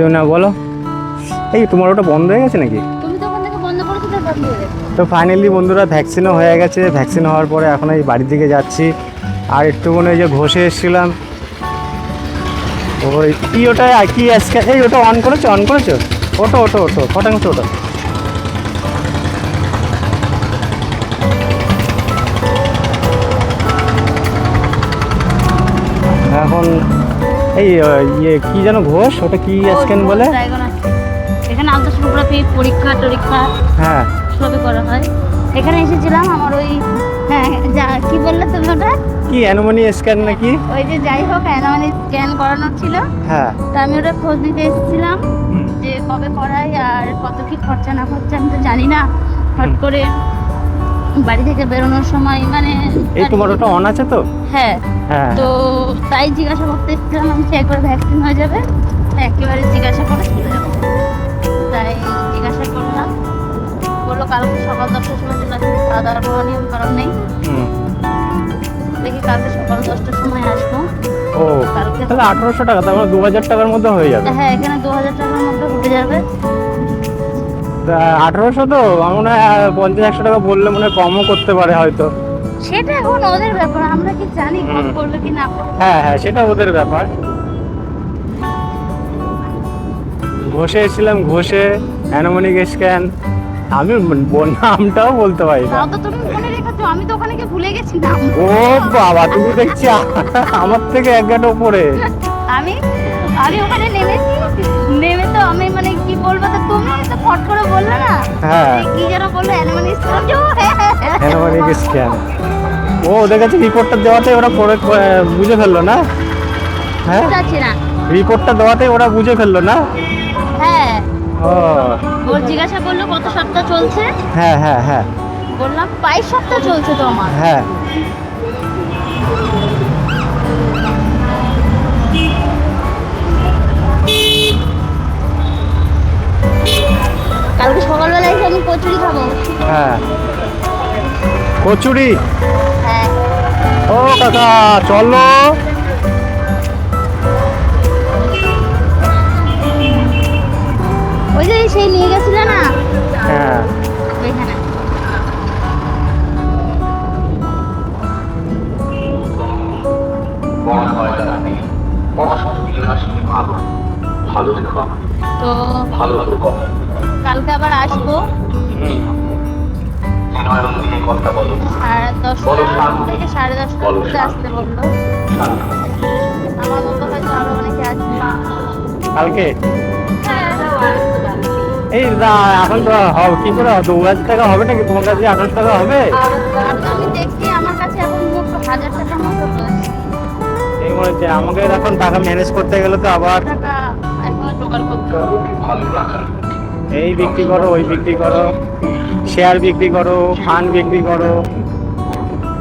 তুমি না বলো। এই তোমার ওটা বন্ধ হয়ে গেছে নাকি? তো ফাইনালি বন্ধুরা ভ্যাকসিনও হয়ে গেছে। ভ্যাকসিন হওয়ার পরে এখন এই বাড়ির দিকে যাচ্ছি। আর একটুখানি ওই যে ঘষে এসেছিলাম। ওই কি ওটা কি আজকে? এই ওটা অন করেছ? অন করেছ? ওটো ওটো ওটো ফটাংশ ওটো এই ইয়ে কি যেন ঘোষ? ওটা কি স্ক্যান বলে? এখানে আলট্রাসোনোগ্রাফি পরীক্ষা টরীক্ষা হ্যাঁ। সবই করা হয়। এখানে এসেছিলাম আমার ওই হ্যাঁ যা কি বললে তুমি ওটা? কি অ্যানোমনি স্ক্যান নাকি ওই যে যাই হোক মানে স্ক্যান করানোর ছিল। হ্যাঁ। তা আমি ওটা খোঁজ নিতে এসেছিলাম যে কবে করাই আর কত কি খরচা না খরচা আমি তো জানি না। হট করে বাড়ি থেকে বেরোনোর সময় মানে এই তোমার ওটা অন আছে তো? হ্যাঁ। হ্যাঁ। তো তাই জিজ্ঞাসা করতে এসেছিলাম আমি একবার ভ্যাকসিন হয়ে যাবে? একেবারে জিজ্ঞাসা করে চলে যাব। তাই জিজ্ঞাসা করলাম। বলল কালকে সকাল দশটার সময় চলে আসবে। খাওয়া দাওয়ার কোনো নিয়ম কারণ নেই। দেখি কালকে সকাল দশটার সময় আসব। ও তাহলে আঠারোশো টাকা তার মানে দু হাজার টাকার মধ্যে হয়ে যাবে। হ্যাঁ এখানে দু হাজার টাকার মধ্যে উঠে যাবে। আঠারোশো তো আমার মনে হয় পঞ্চাশ একশো টাকা বললে মনে হয় কমও করতে পারে হয়তো। সেটা এখন ওদের ব্যাপার আমরা কি জানি কম কি না হ্যাঁ হ্যাঁ সেটা ওদের ব্যাপার। ঘষে এসেছিলাম ঘষে অ্যানোমনিক স্ক্যান আমি নামটাও বলতে পারি না। তো তুমি মনে রেখেছো আমি তো ওখানে গিয়ে ভুলে গেছিলাম ও বাবা তুমি দেখছি আমার থেকে এক গাঁট ওপরে। আমি আমি ওখানে নেমেছি নেমে তো আমি মানে বলব তো তুমি তো ফট করে বললে না? হ্যাঁ। কি যেন বলল অ্যানিমাল স্কুল অ্যানোমনিক স্ক্যান ও ওদের কাছে রিপোর্টটা দেওয়াতে ওরা করে বুঝে ফেলল না? হ্যাঁ? যাচ্ছি না। রিপোর্টটা দেওয়াতে ওরা বুঝে ফেলল না? হ্যাঁ। ও। ওর জিজ্ঞাসা করল কত সপ্তাহ চলছে? হ্যাঁ হ্যাঁ হ্যাঁ। বললাম বাইশ সপ্তাহ চলছে তো আমার হ্যাঁ। কালকে সকালবেলা এসে আমি কচুরি খাব। হ্যাঁ। কচুরি? হ্যাঁ। ও কাকা চলো। ওই যে সেই নিয়ে গেছিলে না? হ্যাঁ। ওইখানে। ভালো ভালো ভালো কালকে আবার আসব। দশটা থেকে সাড়ে দশটার মধ্যে আসতে বলল। আমার মতো হয়তো আরও অনেকে আসবে। কালকে? এই না এখন তো হবে কি করে? দু হাজার টাকা হবে নাকি? তোমার কাছে আঠারোশো টাকা হবে? আর তো আমি দেখছি আমার কাছে এখন মোট হাজার মতো এই মনে হচ্ছে আমাকে এখন টাকা ম্যানেজ করতে গেলে তো আবার টাকা এখন জোগাড় করতে হবে। ভালো রাখার এই বিক্রি করো, ওই বিক্রি করো। শেয়ার বিক্রি করো ফান বিক্রি করো।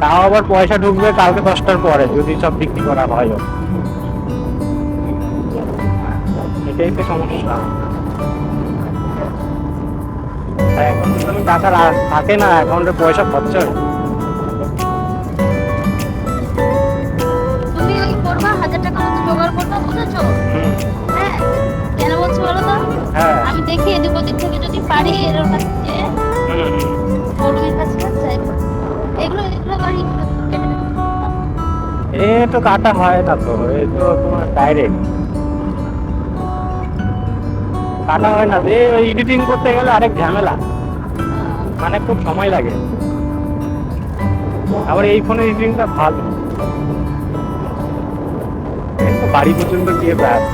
তাও আবার পয়সা ঢুকবে কালকে দশটার পরে, যদি সব বিক্রি করা হয়। এটাই তো সমস্যা। টাকা থাকে না অ্যাকাউন্টে পয়সা খরচা হয়। আমি দেখি এদিক ওদিক থেকে যদি পারি এর কাছে হুম, হুম। কর্মীর কাছে চাইব এগুলো এগুলো বাড়ি এগুলো কেটে দেবো। এ তো কাটা হয় না তো এ তো তোমার ডাইরেক্ট কাটা হয় না যে এডিটিং করতে গেলে আরেক ঝামেলা। মানে খুব সময় লাগে। আবার এই ফোনের এডিটিংটা ভালো। বাড়ি পর্যন্ত গিয়ে ব্যাস।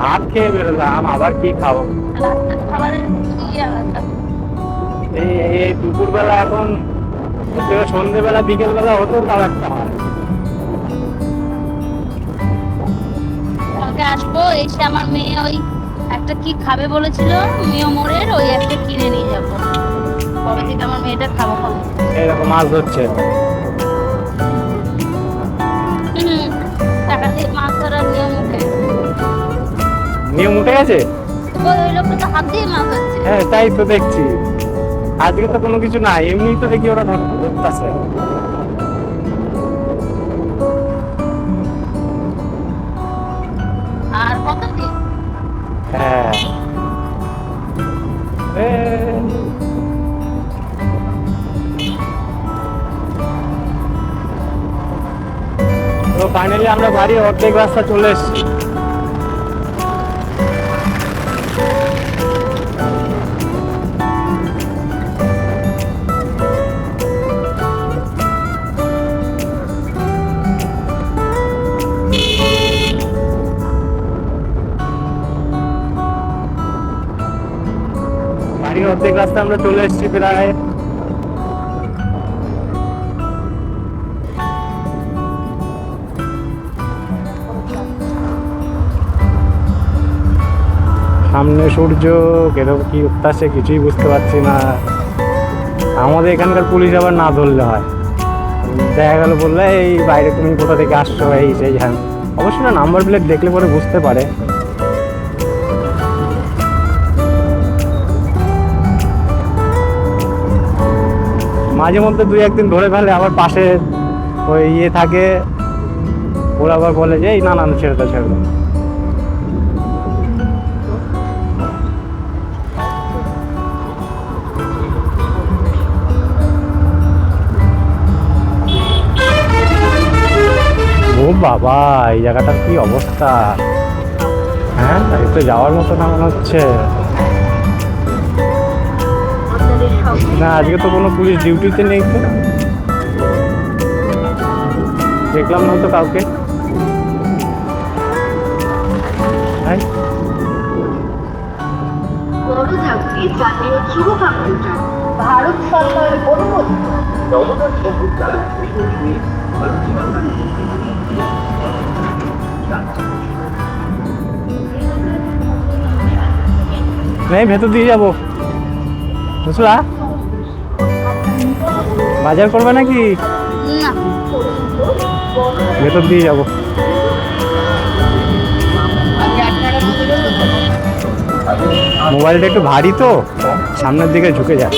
ভাত খেয়ে বেরোলাম, আবার কি খাব? এখন বিকেলবেলা হতো তাও একটা হয়। আসব, এসে আমার মেয়ে ওই একটা কি খাবে বলেছিল, মেয়ে মোড়ের, ওই একটা কিনে নিয়ে যাব। কবে থেকে আমার মেয়েটা খাব খাব। এরকম মাছ ধরছে। হুম, মাছ ধরার নিয়ম উঠে নিয়ম উঠে গেছে? ওই ওই লোকটা তো হাত দিয়ে মাছ ধরছে। হ্যাঁ তাই তো দেখছি। আজকে তো কোনো কিছু নাই এমনি তো দেখি ওরা ধরতাছে। তো আমরা বাড়ি অর্ধেক রাস্তা চলে এসেছি। বাড়ির অর্ধেক রাস্তা আমরা চলে এসেছি প্রায় সামনে সূর্য কেরকম কি উত্তাসে কিছুই বুঝতে পারছি না। আমাদের এখানকার পুলিশ আবার না ধরলে হয়। দেখা গেল বললে, এই বাইরে তুমি কোথা থেকে আসছো? এই, সেই হ্যাঁ। অবশ্যই না, নাম্বার প্লেট দেখলে পরে বুঝতে পারে। মাঝে মধ্যে দুই, একদিন ধরে ফেলে আবার পাশে ওই ইয়ে থাকে। ওরা আবার বলে যে, এই না না, ছেড়ে দাও ছেড়ে দাও। বাবা, এই জায়গাটার কি অবস্থা? হ্যাঁ তো যাওয়ার মতো না মনে হচ্ছে। না, আজকে তো কোনো পুলিশ ডিউটিতে নেই তো। দেখলাম না তো কাউকে। হ্যাঁ? ভারত সরকারের অনুমোদিত ভেতর দিয়ে যাব। বুঝলা বাজার করবে নাকি? ভেতর দিয়ে যাব। মোবাইলটা একটু ভারী তো সামনের দিকে ঝুঁকে যায়।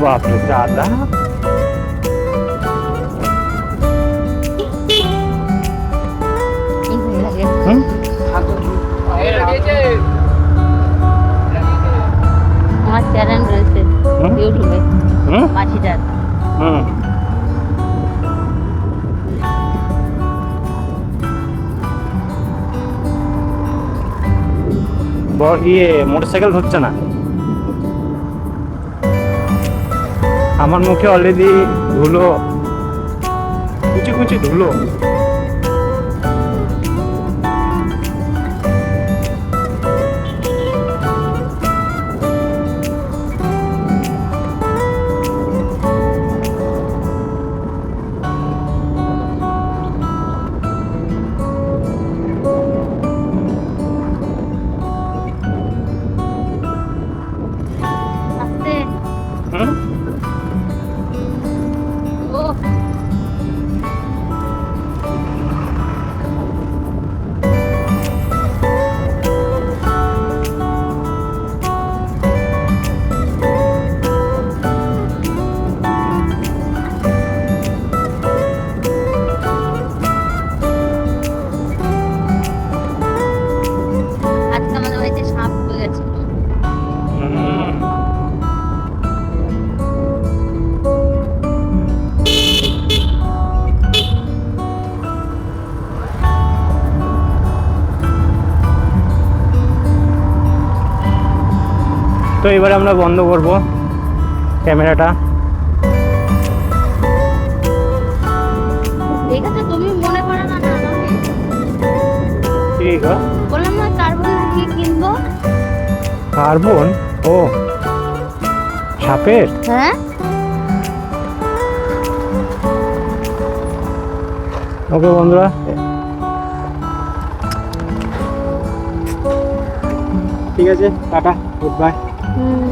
বাপরে দাদা আমার চ্যানেল রয়েছে? ইউটিউবে মাছিটার হুম? ইয়ে মোটরসাইকেল ধরছে না? আমার মুখে অলরেডি ধুলো কুচি কুচি ধুলো। তো এবারে আমরা বন্ধ করব ক্যামেরাটা। ঠিক আছে তুমি কার্বন ও। সাপের? ওকে বন্ধুরা। ঠিক আছে টাটা গুড বাই। হুম